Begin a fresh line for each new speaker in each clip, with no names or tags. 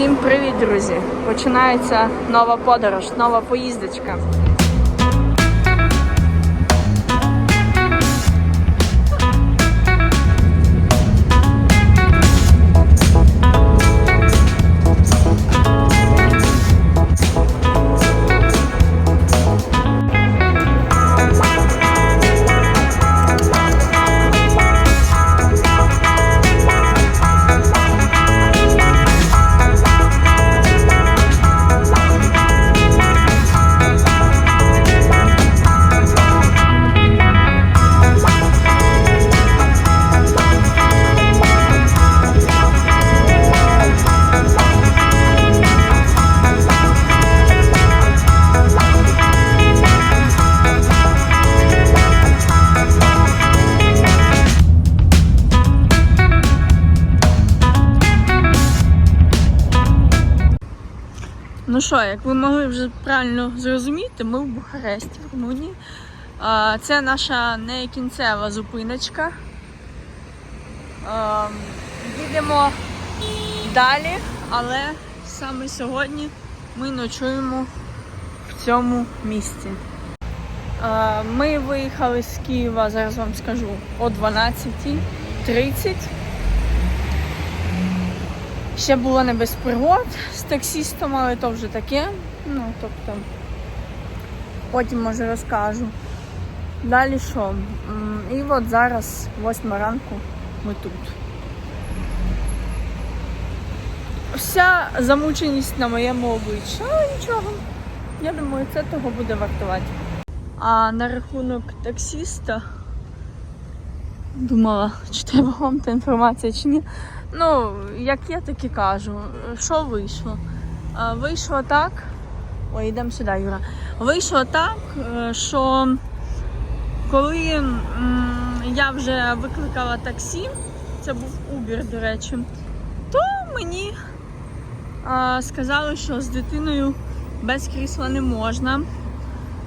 Всім привіт, друзі! Починається нова подорож, нова поїздочка. Ну що, як ви могли вже правильно зрозуміти, ми в Бухаресті, в Румунії. Це наша не кінцева зупиночка. Їдемо далі, але саме сьогодні ми ночуємо в цьому місці. Ми виїхали з Києва, зараз вам скажу, о 12.30. Ще було не без пригод з таксістом, але то вже таке. Ну, тобто, потім може розкажу. Далі що? І от зараз, 8 ранку, ми тут. Вся замученість на моєму обличчі. Але нічого. Я думаю, це того буде вартувати. А на рахунок таксіста думала, чи треба вам та інформація, чи ні. Ну, як я так і кажу, що вийшло? Вийшло так. Ой, йдемо сюди, Юра. Вийшло так, е, що коли я вже викликала таксі, це був Uber, до речі, то мені сказали, що з дитиною без крісла не можна.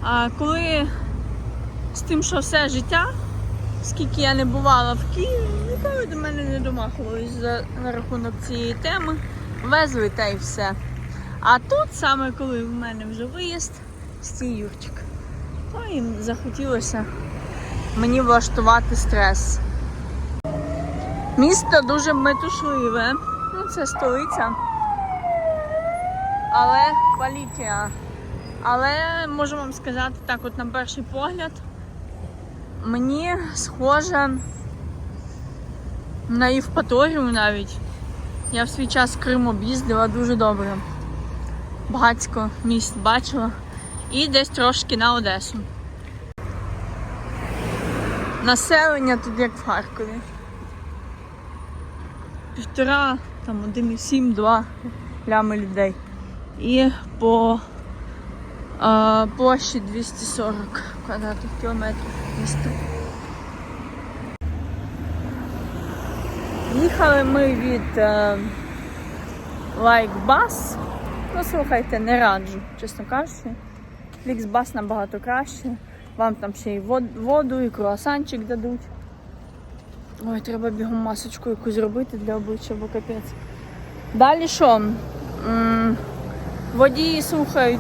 А коли з тим, що все життя, скільки я не бувала в Києві, ніколи до мене не домахувались за на рахунок цієї теми. Везли та й все. А тут саме коли в мене вже виїзд, стій Юрчик, то їм захотілося мені влаштувати стрес. Місто дуже метушливе. Ну, це столиця. Але Палікія. Але можу вам сказати так, от на перший погляд, мені схоже на Євпаторію навіть. Я в свій час Крим об'їздила дуже добре. Багатько міст бачила. І десь трошки на Одесу. Населення тут як в Харкові. Півтора, там 1,7-2 лями людей. І по а, площі 240 квадратних кілометрів міста. Їхали ми від е, Лайкбас. Ну, слухайте, не раджу, чесно кажучи. Фліксбас набагато краще. Вам там ще й воду, і круасанчик дадуть. Ой, треба бігом масочку якусь зробити для обличчя, бо капець. Далі що? Водії слухають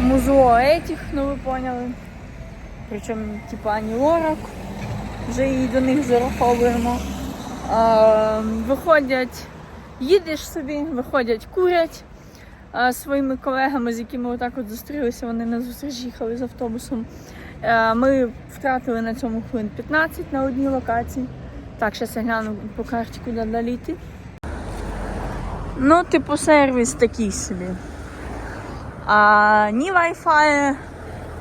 музло етіх, ну ви поняли. Причому, типа Ані Лорак. Вже її до них зараховуємо. А, виходять, їдеш собі, виходять, курять а, своїми колегами, з якими отак от зустрілися, вони на зустріч їхали з автобусом. А, ми втратили на цьому хвилин 15 на одній локації. Так, зараз я гляну по карті, куди далі йти. Ну, типу, сервіс такий собі. А, ні Wi-Fi,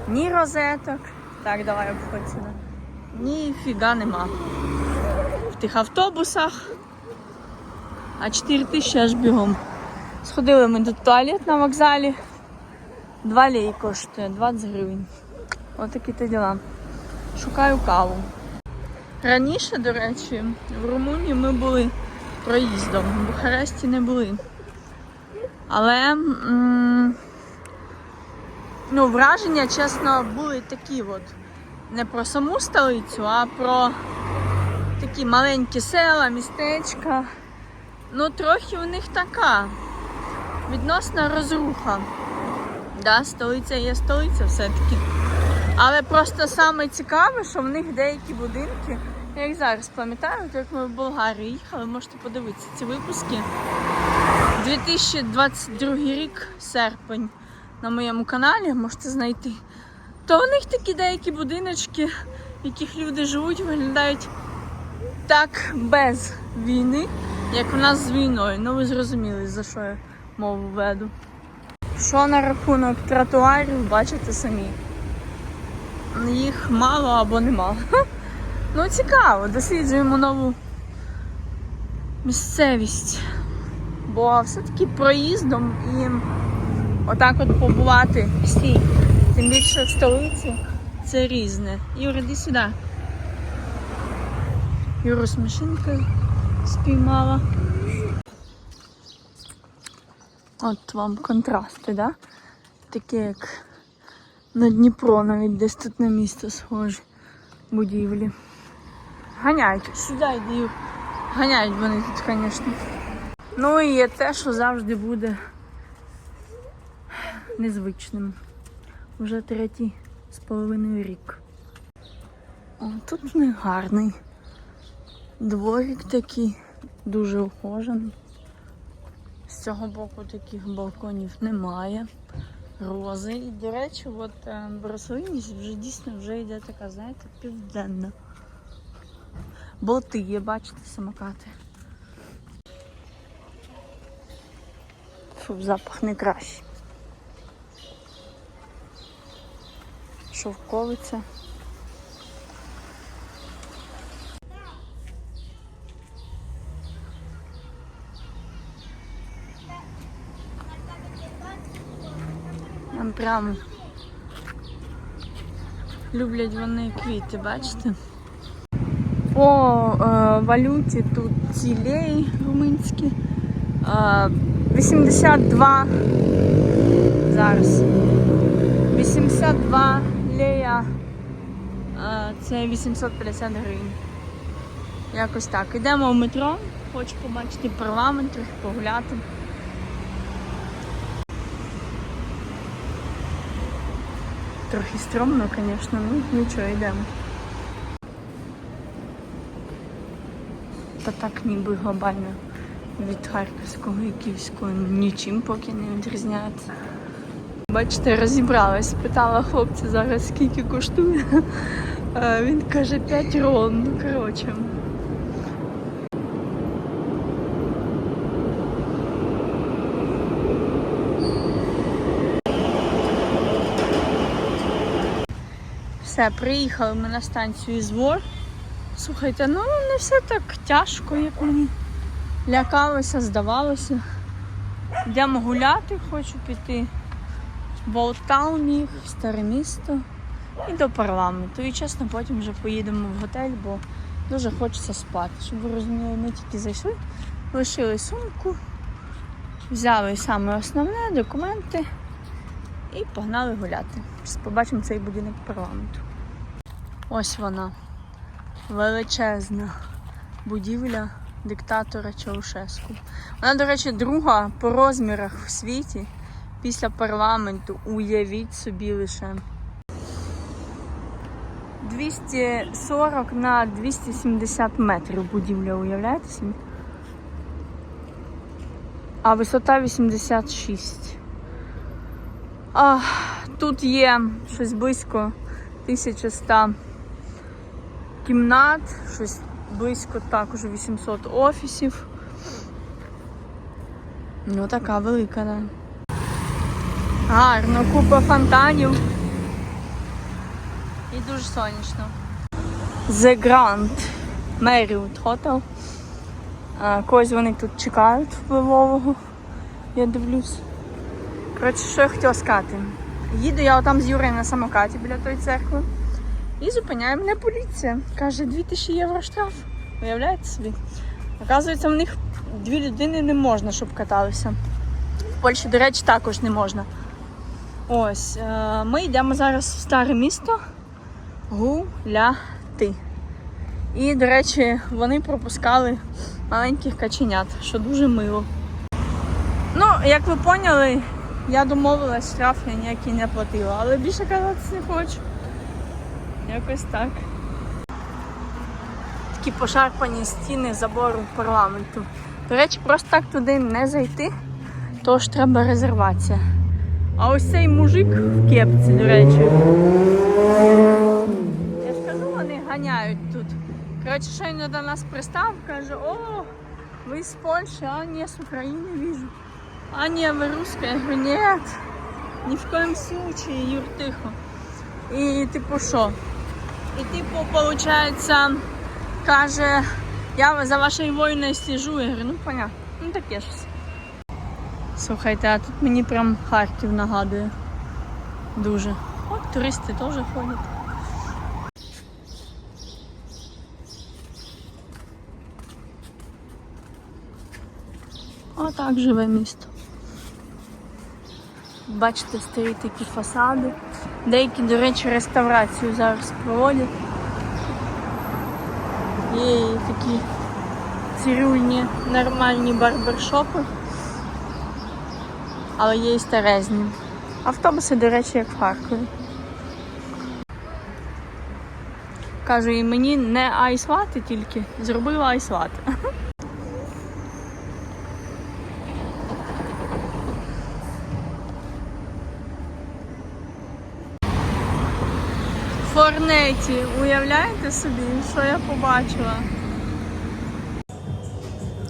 ні розеток. Так, давай обходь сюди. Ніфіга нема. В тих автобусах. А 4 тисячі аж бігом. Сходили ми до туалет на вокзалі. 2 лей коштує, 20 гривень. Отакі то діла. Шукаю каву. Раніше, до речі, в Румунії ми були проїздом, в Бухаресті не були. Але м, ну, враження, чесно, були такі от. Не про саму столицю, а про такі маленькі села, містечка. Ну, трохи у них така відносна розруха. Да, столиця є столиця все-таки. Але просто саме цікаве, що в них деякі будинки, я як зараз пам'ятаю, як ми в Болгарію їхали, можете подивитися ці випуски. 2022 рік, серпень, на моєму каналі можете знайти. То у них такі деякі будиночки, в яких люди живуть, виглядають так без війни, як в нас з війною. Ну ви зрозуміли, за що я мову веду. Що на рахунок тротуарів, бачите самі. Їх мало або нема. Ну, цікаво, досліджуємо нову місцевість. Бо все-таки проїздом і отак от побувати всі, тим більше в столиці, це різне. Юр, іди сюди. Юру з машинкою спіймала. От вам контрасти, да? Таке як на Дніпро, навіть десь тут на місто схожі будівлі. Ганяють, сюди йди, Ганяють вони тут, звісно. Ну і є те, що завжди буде незвичним. Вже третій з половиною рік. О, тут них гарний. Дворик такий, дуже ухожений. З цього боку таких балконів немає. Рози. І, до речі, от е, рослинність вже дійсно вже йде така, знаєте, південна. Болти є, бачите, самокати. Фу, запах не кращий. Шовковиця. Там прям люблять вони квіти, бачите? По е, валюті тут ці леї румунські. Е, 82 зараз. 82 лея. Е, це 850 гривень. Якось так. Йдемо в метро, хочу побачити парламент, трохи погуляти. Трохи стрьомно, звісно, ну нічого, йдемо. Та так ніби глобально від Харківського і Київського нічим поки не відрізняється. Бачите, розібралась, питала хлопця зараз скільки коштує. А Він каже 5 рон. Ну коротше. Все, приїхали ми на станцію Звор. Слухайте, ну не все так тяжко, як мені лякалося, здавалося. Йдемо гуляти, хочу піти Болтаун старе місто і до парламенту. І чесно, потім вже поїдемо в готель, бо дуже хочеться спати. Щоб ви розуміли, ми тільки зайшли, лишили сумку, взяли саме основне, документи і погнали гуляти. Побачимо цей будинок парламенту. Ось вона. Величезна будівля диктатора Чаушеску. Вона, до речі, друга по розмірах в світі після парламенту. Уявіть собі лише. 240 на 270 метрів будівля, уявляєте собі? А висота 86. А, тут є щось близько 1100 кімнат, щось близько також 800 офісів. Ну така велика, да. Гарно, купа фонтанів. І дуже сонячно. The Grand Marriott Hotel. Когось вони тут чекають впливового. Я дивлюсь. Коротше, що я хотіла сказати. Їду я отам з Юрою на самокаті біля тої церкви. І зупиняє мене поліція. Каже, 2000 євро штраф. Уявляєте собі? Оказується, в них дві людини не можна, щоб каталися. В Польщі, до речі, також не можна. Ось, е, ми йдемо зараз в старе місто гуляти. І, до речі, вони пропускали маленьких каченят, що дуже мило. Ну, як ви поняли, я домовилась, штраф я ніякий не платила, але більше казатися не хочу. Якось так. Такі пошарпані стіни забору парламенту. До речі, просто так туди не зайти, тож треба резервація. А ось цей мужик в кепці, до речі. Я ж кажу, вони ганяють тут. Коротше, щойно до нас пристав, каже, о, ви з Польщі, а ні, з України вижу. А ні, ви русська? Я говорю, ні, ні в коєму случае, Юр, тихо. І типу що? І типу, виходить, каже, я за вашою воїною сліжу. Я говорю, ну понятно, ну таке щось. Слухайте, а тут мені прям Харків нагадує. Дуже. От туристи теж ходять. Отак живе місто. Бачите, стоять такі фасади. Деякі, до речі, реставрацію зараз проводять. Є такі цирюльні нормальні барбершопи. Але є і старезні. Автобуси, до речі, як в Харкові. Кажу, і мені не айслати тільки, зробила айслати. Форнеті, уявляєте собі, що я побачила?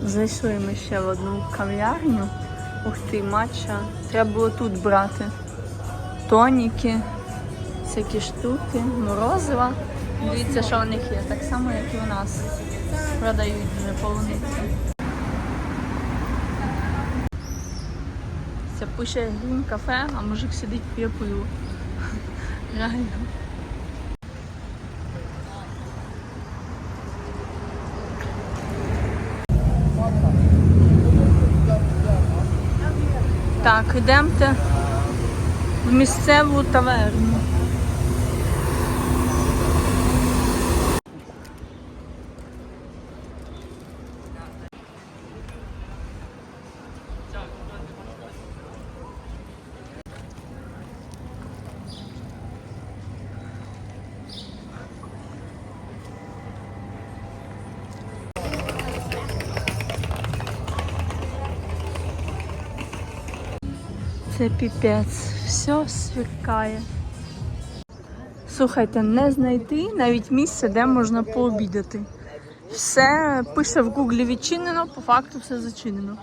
Зайшли ми ще в одну кав'ярню. Ух ти, матча. Треба було тут брати. Тоніки, всякі штуки, морозива. Дивіться, що у них є. Так само, як і у нас. Продають вже полуниці. Це пише грін кафе, а мужик сидить п'є пиво. Реально. Так, йдемте в місцеву таверну. Це піпець, все сверкає. Слухайте, не знайти навіть місце, де можна пообідати. Все пише в гуглі відчинено, по факту все зачинено.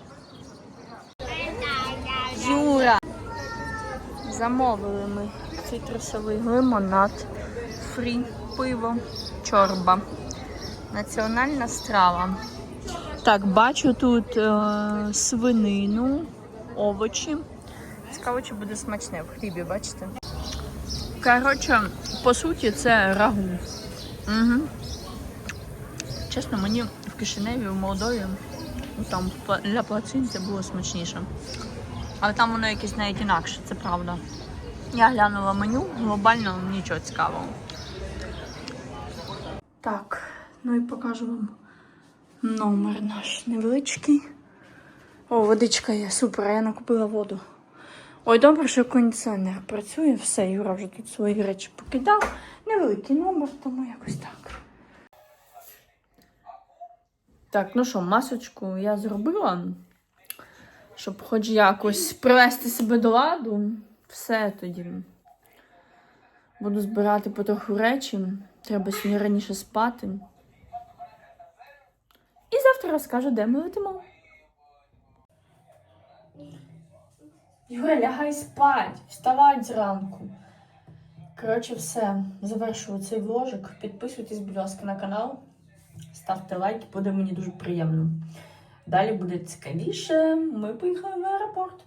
Юра! Замовили ми цитрусовий лимонад, фрі, пиво, чорба. Національна страва. Так, бачу тут е, свинину, овочі. Цікаво, чи буде смачне в хлібі, бачите? Коротше, по суті, це рагу. Угу. Чесно, мені в Кишиневі, в Молдові, ну, там для плацин це було смачніше. Але там воно якесь навіть інакше, це правда. Я глянула меню, глобально нічого цікавого. Так, ну і покажу вам номер наш невеличкий. О, водичка є, супер, я накупила воду. Ой, добре, що кондиціонер працює, все, Юра вже тут свої речі покидав. Невеликий номер, тому якось так. Так, ну що, масочку я зробила, щоб хоч якось привести себе до ладу. Все тоді. Буду збирати потроху речі. Треба сьогодні раніше спати. І завтра розкажу, де ми летимо. Юра, лягай спать, вставай зранку. Коротше, все. Завершую цей вложик. Підписуйтесь, будь ласка, на канал. Ставте лайки, буде мені дуже приємно. Далі буде цікавіше. Ми поїхали в аеропорт.